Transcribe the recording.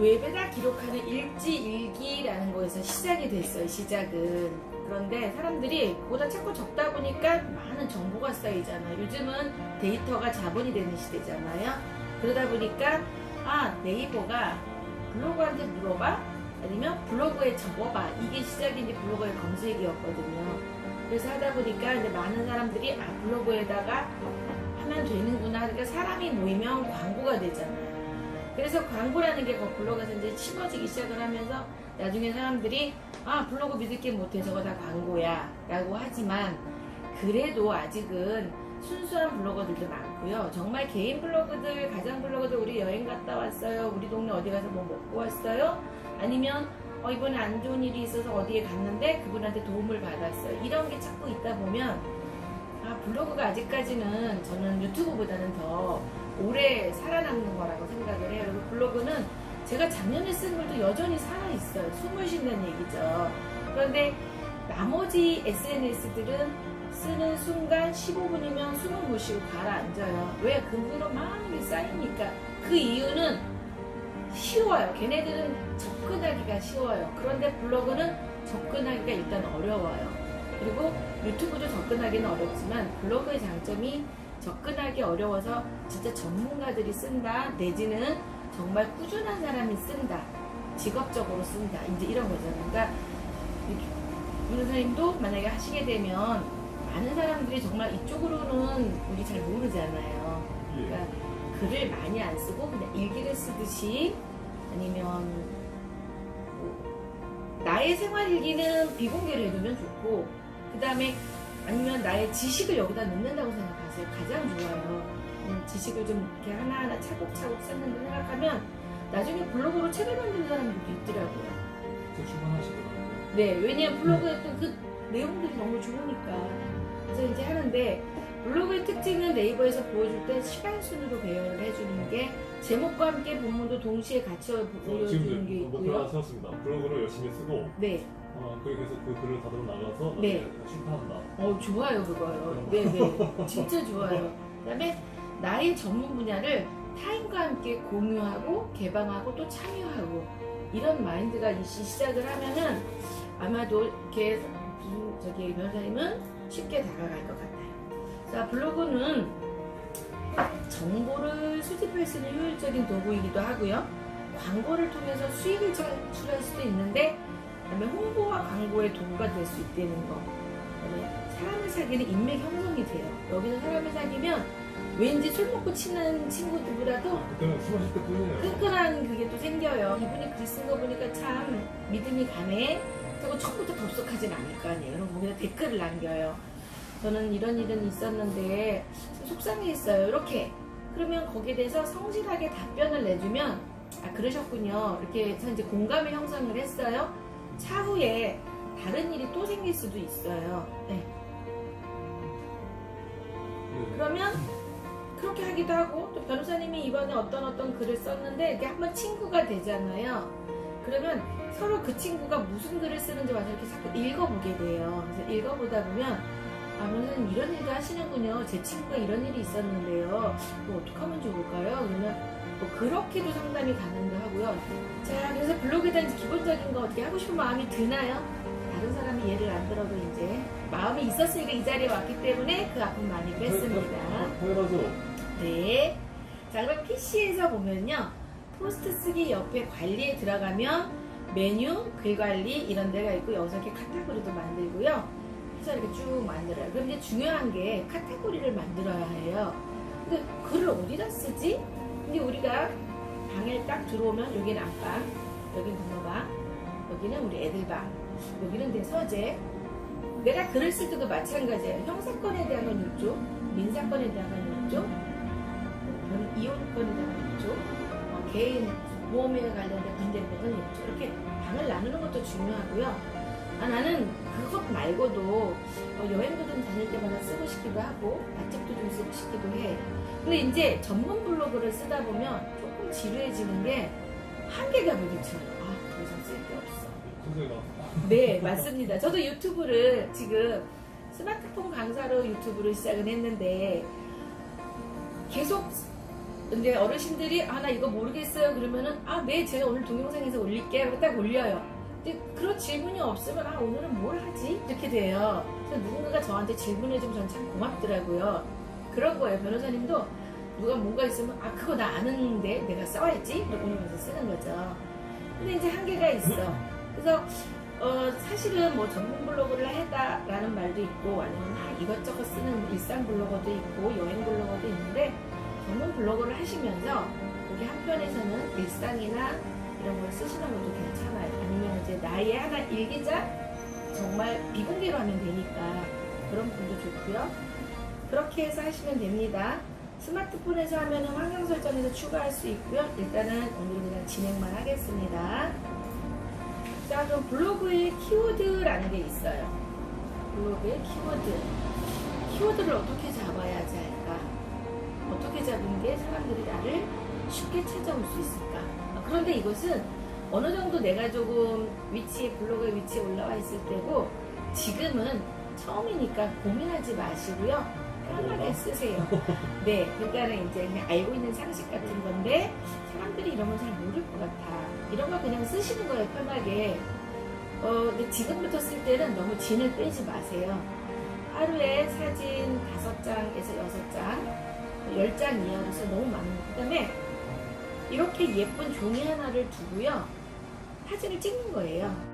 웹에다 기록하는 일지 일기라는 거에서 시작이 됐어요. 시작은. 그런데 사람들이 보다 자꾸 적다 보니까 많은 정보가 쌓이잖아요. 요즘은 데이터가 자본이 되는 시대잖아요. 그러다 보니까 아 네이버가 블로그한테 물어봐 아니면 블로그에 적어봐 이게 시작인지 블로그의 검색이었거든요. 그래서 하다 보니까 이제 많은 사람들이 아 블로그에다가 하면 되는구나. 그러니까 사람이 모이면 광고가 되잖아요. 그래서 광고라는 게그 블로그에서 이제 심어지기 시작을 하면서 나중에 사람들이 아 블로그 믿을 게 못해 저거 다 광고야 라고 하지만 그래도 아직은 순수한 블로거들도 많고요. 정말 개인 블로그들 가정 블로그들 우리 여행 갔다 왔어요. 우리 동네 어디 가서 뭐 먹고 왔어요? 아니면 어, 이번에 안 좋은 일이 있어서 어디에 갔는데 그분한테 도움을 받았어요. 이런 게 자꾸 있다 보면 아 블로그가 아직까지는 저는 유튜브보다는 더 오래 살아남는 거라고 생각을 해요. 그리고 블로그는 제가 작년에 쓴 글도 여전히 살아있어요. 숨을 쉰다는 얘기죠. 그런데 나머지 SNS들은 쓰는 순간 15분이면 숨을 못 쉬고 가라앉아요. 왜? 그 후로 많은 게 쌓이니까. 그 이유는 쉬워요. 걔네들은 접근하기가 쉬워요. 그런데 블로그는 접근하기가 일단 어려워요. 그리고 유튜브도 접근하기는 어렵지만 블로그의 장점이 접근하기 어려워서 진짜 전문가들이 쓴다. 내지는 정말 꾸준한 사람이 쓴다. 직업적으로 쓴다. 이제 이런 거잖아요. 그러니까 변호사님도 만약에 하시게 되면 많은 사람들이 정말 이쪽으로는 우리 잘 모르잖아요. 예. 그러니까 글을 많이 안 쓰고 그냥 일기를 쓰듯이 아니면 뭐 나의 생활 일기는 비공개로 해두면 좋고 그 다음에 아니면 나의 지식을 여기다 넣는다고 생각하세요. 가장 좋아요. 음, 지식을 좀 이렇게 하나하나 차곡차곡 쌓는다 생각하면 나중에 블로그로 책을 만드는 사람들도 있더라고요. 저 출판하시더라고요. 네, 왜냐면 블로그에 또 그 내용들이 너무 좋으니까. 그래서 이제 하는데 블로그의 특징은 네이버에서 보여줄 때 시간 순으로 배열을 해주는 게 제목과 함께 본문도 동시에 같이 저 올려주는 게 목표 있고요. 세웠습니다. 블로그를 열심히 쓰고 네, 어, 해서 그 글을 받으러 나가서 네. 나중에 출판한다. 어 좋아요 그거요. 네네 진짜 좋아요. 그다음에 나의 전문 분야를 타인과 함께 공유하고 개방하고 또 참여하고 이런 마인드가 이 시- 시작을 하면은 아마도 이렇게 부- 저기 변호사님은 쉽게 다가갈 것 같아요. 자 블로그는 정보를 수집할 수 있는 효율적인 도구이기도 하고요. 광고를 통해서 수익을 창출할 수도 있는데 그다음에 홍보와 광고의 도구가 될 수 있다는 거. 그다음에 사람을 사귀는 인맥 형성이 돼요. 여기서 사람을 사귀면 왠지 술 먹고 친한 친구들보다도 그때는 술 마실 때 뿐이에요. 끈끈한 그게 또 생겨요. 이분이 글 쓴 거 보니까 참 믿음이 가네. 그리고 처음부터 덥석하진 않을 거 아니에요. 그럼 거기다 댓글을 남겨요. 저는 이런 일은 있었는데 좀 속상했어요. 이렇게. 그러면 거기에 대해서 성실하게 답변을 내주면 아 그러셨군요. 이렇게 해서 이제 공감의 형성을 했어요. 차후에 다른 일이 또 생길 수도 있어요. 네. 네. 그러면 그렇게 하기도 하고 또 변호사님이 이번에 어떤 어떤 글을 썼는데 이게 한번 친구가 되잖아요. 그러면 서로 그 친구가 무슨 글을 쓰는지 와서 이렇게 자꾸 읽어보게 돼요. 그래서 읽어보다 보면 아 변호사님 이런 일도 하시는군요. 제 친구가 이런 일이 있었는데요. 뭐 어떻게 하면 좋을까요? 그러면 뭐 그렇게도 상담이 가능도 하고요. 자 그래서 블로그에 대한 기본적인 거 어떻게 하고 싶은 마음이 드나요? 다른 사람이 예를 안 들어도 이제 마음이 있었으니까 이 자리에 왔기 때문에 그 아픔 많이 뺐습니다. 당연하죠. 네. 자, 그럼 PC에서 보면요. 포스트 쓰기 옆에 관리에 들어가면 메뉴, 글 관리 이런 데가 있고 여기서 이렇게 카테고리도 만들고요. 해서 이렇게 쭉 만들어요. 그럼 이제 중요한 게 카테고리를 만들어야 해요. 근데 글을 어디다 쓰지? 우리가 방에 딱 들어오면 여기는 안방, 여기는 동호방, 여기는 우리 애들 방, 여기는 내 서재. 내가 글을 쓸 때도 마찬가지예요. 형사건에 대한 건 이쪽, 민사건에 대한 건 이쪽, 저는 이혼권에 대한 이쪽, 어, 개인 보험에 관련된 문제된 건 이쪽. 이렇게 방을 나누는 것도 중요하고요. 아, 나는 그것 말고도 어, 여행도 좀 다닐 때마다 쓰고 싶기도 하고 맛집도 좀 쓰고 싶기도 해. 근데 이제 전문 블로그를 쓰다 보면 조금 지루해지는 게 한계가 부딪혀요. 아, 더 이상 쓸게 없어. 선생님 네, 맞습니다. 저도 유튜브를 지금 스마트폰 강사로 유튜브를 시작을 했는데 계속 근데 어르신들이 아 나 이거 모르겠어요. 그러면은 아네 제가 오늘 동영상에서 올릴게요. 딱 올려요. 근데 그런 질문이 없으면 아 오늘은 뭘 하지? 이렇게 돼요. 그래서 누군가가 저한테 질문해주면 저는 참 고맙더라고요 그런 거예요. 변호사님도 누가 뭔가 있으면 아 그거 나 아는데 내가 써야지? 이러면서 쓰는 거죠. 근데 이제 한계가 있어. 그래서 어, 사실은 뭐 전문 블로그를 했다라는 말도 있고 아니면 아, 이것저것 쓰는 일상 블로거도 있고 여행 블로거도 있는데 전문 블로그를 하시면서 거기 한편에서는 일상이나 이런 걸 쓰시는 것도 괜찮아요. 아니면 이제 나의 하나 일기장 정말 비공개로 하면 되니까 그런 분도 좋고요. 그렇게 해서 하시면 됩니다. 스마트폰에서 하면 환경 설정에서 추가할 수 있고요. 일단은 오늘은 그냥 진행만 하겠습니다. 자, 그럼 블로그에 키워드라는 게 있어요. 블로그에 키워드. 키워드를 어떻게 잡아야지 할까? 어떻게 잡은 게 사람들이 나를 쉽게 찾아올 수 있을까? 아, 그런데 이것은 어느 정도 내가 조금 위치에, 블로그의 위치에 올라와 있을 때고, 지금은 처음이니까 고민하지 마시고요. 편하게 쓰세요. 네, 그러니까는 이제 그냥 알고 있는 상식 같은 건데, 사람들이 이런 건 잘 모를 것 같아. 이런 거 그냥 쓰시는 거예요, 편하게. 어, 근데 지금부터 쓸 때는 너무 진을 빼지 마세요. 하루에 사진 5장에서 6장, 10장 이하로 써 너무 많은 거. 그 다음에 이렇게 예쁜 종이 하나를 두고요. 사진을 찍는 거예요.